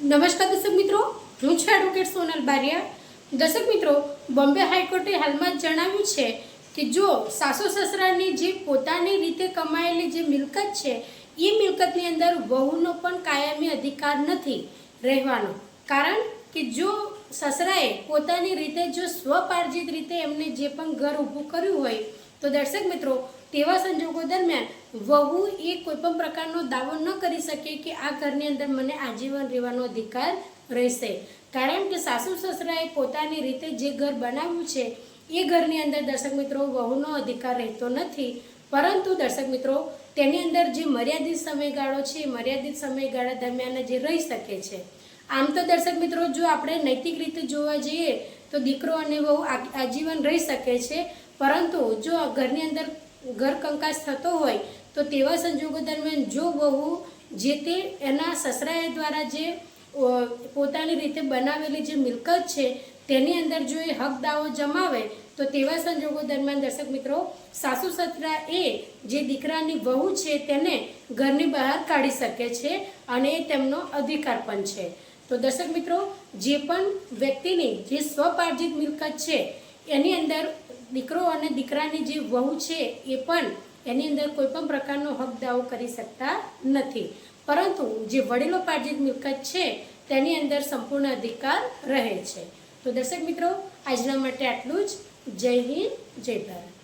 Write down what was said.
નમસ્કાર દર્શક મિત્રો, હું છું એડવોકેટ સોનલ બારિયા. દર્શક મિત્રો, બોમ્બે હાઈકોર્ટે હાલમાં જણાવ્યું છે કે જો સાસુ સસરાની જે પોતાની રીતે કમાયેલી જે મિલકત છે, એ મિલકતની અંદર વહુનો પણ કાયમી અધિકાર નથી રહેવાનો. કારણ કે જો સસરાએ પોતાની રીતે જો સ્વપાર્જિત રીતે એમને જે પણ ઘર ઊભું કર્યું હોય તો દર્શક મિત્રો, તેવા સંજોગો દરમિયાન વહુ એ કોઈ પણ પ્રકારનો દાવો ન કરી શકે કે આ ઘરની અંદર મને આજીવન રહેવાનો અધિકાર રહેશે. કારણ કે સાસુ સસરાએ પોતાની રીતે જે ઘર બનાવ્યું છે, એ ઘરની અંદર દર્શક મિત્રો વહુનો અધિકાર રહેતો નથી. પરંતુ દર્શક મિત્રો, તેની અંદર જે મર્યાદિત સમયગાળો છે મર્યાદિત સમયગાળા દરમિયાન જે રહી શકે છે. આમ તો દર્શક મિત્રો, જો આપણે નૈતિક રીતે જોવા જઈએ, તો દીકરો અને વહુ આજીવન રહી શકે છે. પરંતુ જો ઘરની અંદર ઘર કંકાસ થતો હોય, તો તેવા સંજોગો દરમિયાન જો વહુ જે તે એના સસરાએ દ્વારા જે પોતાની રીતે બનાવેલી જે મિલકત છે, તેની અંદર જો એ હક દાવો જમાવે, તો તેવા સંજોગો દરમિયાન દર્શક મિત્રો, સાસુ સસરા એ જે દીકરાની વહુ છે તેને ઘરની બહાર કાઢી શકે છે અને એ તેમનો અધિકાર પણ છે. તો દર્શક મિત્રો, જે પણ વ્યક્તિની જે સ્વપાર્જિત મિલકત છે એની અંદર દીકરો અને દીકરાની જે વહુ છે એ પણ એની અંદર કોઈ પણ પ્રકારનો હક દાવો કરી શકતા નથી. પરંતુ જે વડીલો પાર્જિત મિલકત છે, તેની અંદર સંપૂર્ણ અધિકાર રહે છે. તો દર્શક મિત્રો, આજના માટે આટલું જ. જય હિન્દ, જય ભારત.